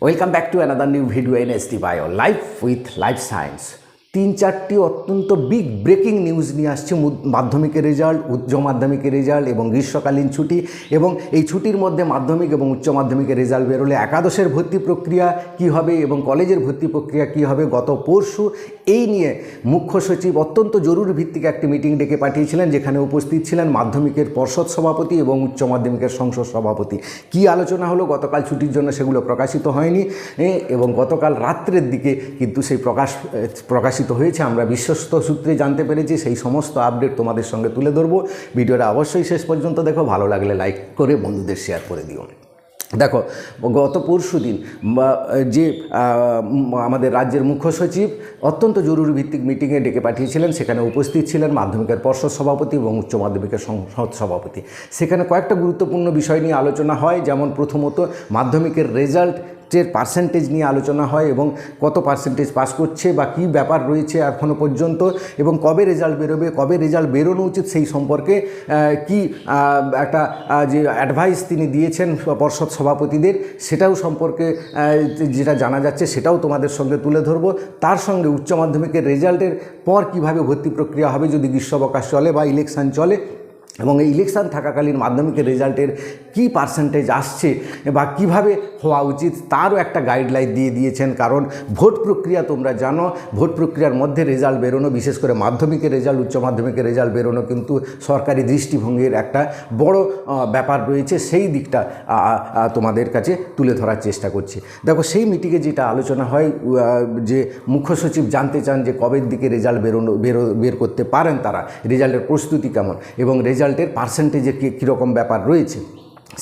Welcome back to another new video in ST Bio Life with Life Science. তিন চারটি অত্যন্ত big breaking news নিয়ে আসছে মাধ্যমিকের রেজাল্ট উচ্চ মাধ্যমিকের রেজাল্ট এবং গ্রীষ্মকালীন ছুটি এবং এই ছুটির মধ্যে মাধ্যমিক এবং উচ্চ মাধ্যমিকের রেজাল্ট বেরোলে একাদশের ভর্তি প্রক্রিয়া কি হবে এবং কলেজের ভর্তি প্রক্রিয়া কি হবে গত পরশু এই নিয়ে মুখ্য সচিব অত্যন্ত জরুরি ভিত্তিক একটি মিটিং ডেকে পাঠিয়েছিলেন যেখানে উপস্থিত ছিলেন মাধ্যমিকের পর্ষদ সভাপতি এবং উচ্চ মাধ্যমিকের সংসদ সভাপতি কি আলোচনা হলো গতকাল ছুটির জন্য সেগুলো প্রকাশিত হয়নি এবং গতকাল রাত্রের দিকে কিন্তু সেই প্রকাশ প্রকাশিত প্রকাশিত হয়েছে আমরা বিশ্বস্ত সূত্রে জানতে পেরেছি সেই সমস্ত আপডেট তোমাদের সঙ্গে তুলে ধরবো ভিডিওটা অবশ্যই শেষ পর্যন্ত দেখো ভালো লাগলে লাইক করে বন্ধুদের শেয়ার করে দিও দেখো গত পরশু দিন যে আমাদের রাজ্যের মুখ্য সচিব অত্যন্ত জরুরি ভিত্তিক মিটিংয়ে ডেকে পাঠিয়েছিলেন সেখানে উপস্থিত ছিলেন মাধ্যমিকের পর্ষদ সভাপতি এবং উচ্চ মাধ্যমিকের সংসদ সভাপতি সেখানে কয়েকটা গুরুত্বপূর্ণ বিষয় নিয়ে আলোচনা হয় যেমন প্রথমত মাধ্যমিকের রেজাল্ট টের পার্সেন্টেজ নিয়ে আলোচনা হয় এবং কত পার্সেন্টেজ পাস করছে বা কী ব্যাপার রয়েছে এখনও পর্যন্ত এবং কবে রেজাল্ট বেরোবে কবে রেজাল্ট বেরোনো উচিত সেই সম্পর্কে কি একটা যে অ্যাডভাইস তিনি দিয়েছেন পর্ষদ সভাপতিদের সেটাও সম্পর্কে যেটা জানা যাচ্ছে সেটাও তোমাদের সঙ্গে তুলে ধরবো তার সঙ্গে উচ্চ মাধ্যমিকের রেজাল্টের পর কিভাবে ভর্তি প্রক্রিয়া হবে যদি গ্রীষ্মাবকাশ চলে বা ইলেকশান চলে এবং এই ইলেকশান থাকাকালীন মাধ্যমিকের রেজাল্টের কি পার্সেন্টেজ আসছে বা কিভাবে হওয়া উচিত তারও একটা গাইডলাইন দিয়ে দিয়েছেন কারণ ভোট প্রক্রিয়া তোমরা জানো ভোট প্রক্রিয়ার মধ্যে রেজাল্ট বেরোনো বিশেষ করে মাধ্যমিকের রেজাল্ট উচ্চ মাধ্যমিকের রেজাল্ট বেরোনো কিন্তু সরকারি দৃষ্টিভঙ্গির একটা বড় ব্যাপার রয়েছে সেই দিকটা তোমাদের কাছে তুলে ধরার চেষ্টা করছি দেখো সেই মিটিংয়ে যেটা আলোচনা হয় যে মুখ্য সচিব জানতে চান যে কবের দিকে রেজাল্ট বেরোনো বের করতে পারেন তারা রেজাল্টের প্রস্তুতি কেমন এবং রেজাল্ট রেজাল্টের পার্সেন্টেজে কীরকম ব্যাপার রয়েছে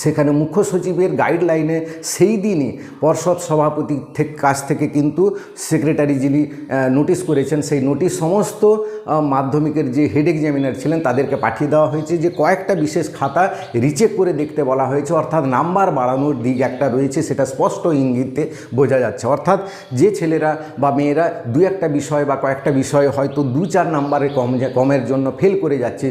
সেখানে মুখ্য সচিবের গাইডলাইনে সেই দিনই পর্ষদ সভাপতি থেকে কাছ থেকে কিন্তু সেক্রেটারি যিনি নোটিশ করেছেন সেই নোটিশ সমস্ত মাধ্যমিকের যে হেড এক্সামিনার ছিলেন তাদেরকে পাঠিয়ে দেওয়া হয়েছে যে কয়েকটা বিশেষ খাতা রিচেক করে দেখতে বলা হয়েছে অর্থাৎ নাম্বার বাড়ানোর দিক একটা রয়েছে সেটা স্পষ্ট ইঙ্গিতে বোঝা যাচ্ছে অর্থাৎ যে ছেলেরা বা মেয়েরা দু একটা বিষয় বা কয়েকটা বিষয় হয়তো দু চার নাম্বারে কম কমের জন্য ফেল করে যাচ্ছে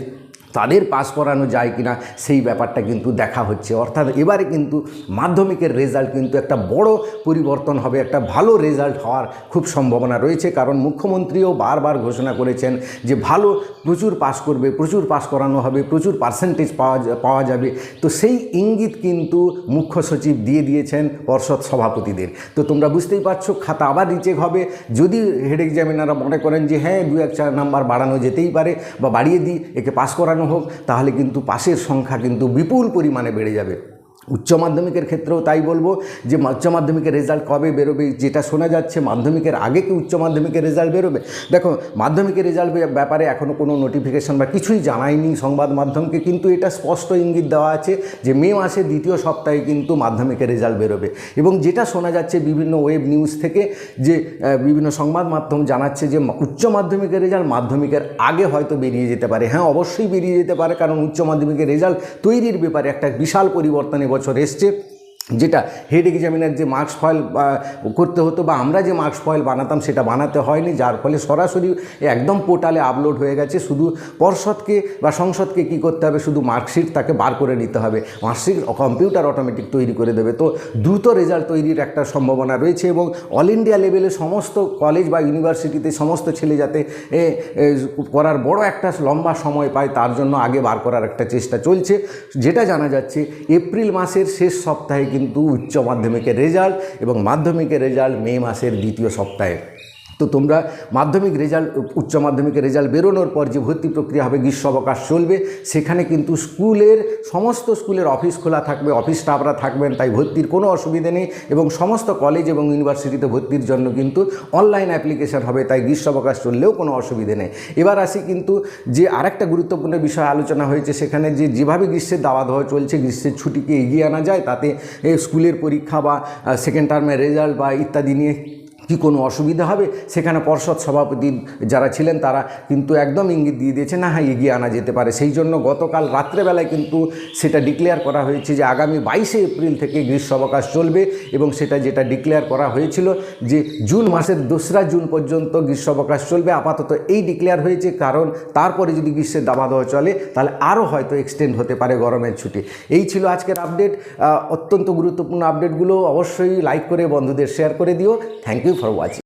তাদের পাস করানো যায় কিনা সেই ব্যাপারটা কিন্তু দেখা হচ্ছে অর্থাৎ এবারে কিন্তু মাধ্যমিকের রেজাল্ট কিন্তু একটা বড় পরিবর্তন হবে একটা ভালো রেজাল্ট হওয়ার খুব সম্ভাবনা রয়েছে কারণ মুখ্যমন্ত্রীও বারবার ঘোষণা করেছেন যে ভালো প্রচুর পাস করবে প্রচুর পাস করানো হবে প্রচুর পার্সেন্টেজ পাওয়া পাওয়া যাবে তো সেই ইঙ্গিত কিন্তু মুখ্য সচিব দিয়ে দিয়েছেন পর্ষদ সভাপতিদের তো তোমরা বুঝতেই পারছো খাতা আবার রিচেক হবে যদি হেড এক্সামিনাররা মনে করেন যে হ্যাঁ দু এক চার নাম্বার বাড়ানো যেতেই পারে বা বাড়িয়ে দিই একে পাস করানো হোক তাহলে কিন্তু পাশের সংখ্যা কিন্তু বিপুল পরিমাণে বেড়ে যাবে উচ্চ মাধ্যমিকের ক্ষেত্রেও তাই বলবো যে উচ্চ মাধ্যমিকের রেজাল্ট কবে বেরোবে যেটা শোনা যাচ্ছে মাধ্যমিকের আগে কি উচ্চ মাধ্যমিকের রেজাল্ট বেরোবে দেখো মাধ্যমিকের রেজাল্ট ব্যাপারে এখনও কোনো নোটিফিকেশন বা কিছুই জানায়নি সংবাদ মাধ্যমকে কিন্তু এটা স্পষ্ট ইঙ্গিত দেওয়া আছে যে মে মাসের দ্বিতীয় সপ্তাহে কিন্তু মাধ্যমিকের রেজাল্ট বেরোবে এবং যেটা শোনা যাচ্ছে বিভিন্ন ওয়েব নিউজ থেকে যে বিভিন্ন সংবাদ মাধ্যম জানাচ্ছে যে উচ্চ মাধ্যমিকের রেজাল্ট মাধ্যমিকের আগে হয়তো বেরিয়ে যেতে পারে হ্যাঁ অবশ্যই বেরিয়ে যেতে পারে কারণ উচ্চ মাধ্যমিকের রেজাল্ট তৈরির ব্যাপারে একটা বিশাল পরিবর্তন বছর এসছে যেটা হেড এক্সামিনার যে মার্কস ফয়েল করতে হতো বা আমরা যে মার্কস ফয়েল বানাতাম সেটা বানাতে হয়নি যার ফলে সরাসরি একদম পোর্টালে আপলোড হয়ে গেছে শুধু পর্ষদকে বা সংসদকে কি করতে হবে শুধু মার্কশিট তাকে বার করে নিতে হবে মার্কশিট কম্পিউটার অটোমেটিক তৈরি করে দেবে তো দ্রুত রেজাল্ট তৈরির একটা সম্ভাবনা রয়েছে এবং অল ইন্ডিয়া লেভেলে সমস্ত কলেজ বা ইউনিভার্সিটিতে সমস্ত ছেলে যাতে করার বড় একটা লম্বা সময় পায় তার জন্য আগে বার করার একটা চেষ্টা চলছে যেটা জানা যাচ্ছে এপ্রিল মাসের শেষ সপ্তাহে কিন্তু উচ্চ মাধ্যমিকের রেজাল্ট এবং মাধ্যমিকের রেজাল্ট মে মাসের দ্বিতীয় সপ্তাহে তো তোমরা মাধ্যমিক রেজাল্ট উচ্চ মাধ্যমিকের রেজাল্ট বেরোনোর পর যে ভর্তি প্রক্রিয়া হবে গ্রীষ্ম অবকাশ চলবে সেখানে কিন্তু স্কুলের সমস্ত স্কুলের অফিস খোলা থাকবে অফিস স্টাফরা থাকবেন তাই ভর্তির কোনো অসুবিধে নেই এবং সমস্ত কলেজ এবং ইউনিভার্সিটিতে ভর্তির জন্য কিন্তু অনলাইন অ্যাপ্লিকেশান হবে তাই গ্রীষ্ম অবকাশ চললেও কোনো অসুবিধে নেই এবার আসি কিন্তু যে আরেকটা গুরুত্বপূর্ণ বিষয় আলোচনা হয়েছে সেখানে যে যেভাবে গ্রীষ্মের দাওয়া দেওয়া চলছে গ্রীষ্মের ছুটিকে এগিয়ে আনা যায় তাতে স্কুলের পরীক্ষা বা সেকেন্ড টার্মের রেজাল্ট বা ইত্যাদি নিয়ে কি কোনো অসুবিধা হবে সেখানে পর্ষদ সভাপতি যারা ছিলেন তারা কিন্তু একদম ইঙ্গিত দিয়ে দিয়েছে না হ্যাঁ এগিয়ে আনা যেতে পারে সেই জন্য গতকাল রাত্রেবেলায় কিন্তু সেটা ডিক্লেয়ার করা হয়েছে যে আগামী বাইশে এপ্রিল থেকে গ্রীষ্ম অবকাশ চলবে এবং সেটা যেটা ডিক্লেয়ার করা হয়েছিল যে জুন মাসের দোসরা জুন পর্যন্ত অবকাশ চলবে আপাতত এই ডিক্লেয়ার হয়েছে কারণ তারপরে যদি গ্রীষ্মের দাবাদহ চলে তাহলে আরও হয়তো এক্সটেন্ড হতে পারে গরমের ছুটি এই ছিল আজকের আপডেট অত্যন্ত গুরুত্বপূর্ণ আপডেটগুলো অবশ্যই লাইক করে বন্ধুদের শেয়ার করে দিও থ্যাংক ইউ for watching.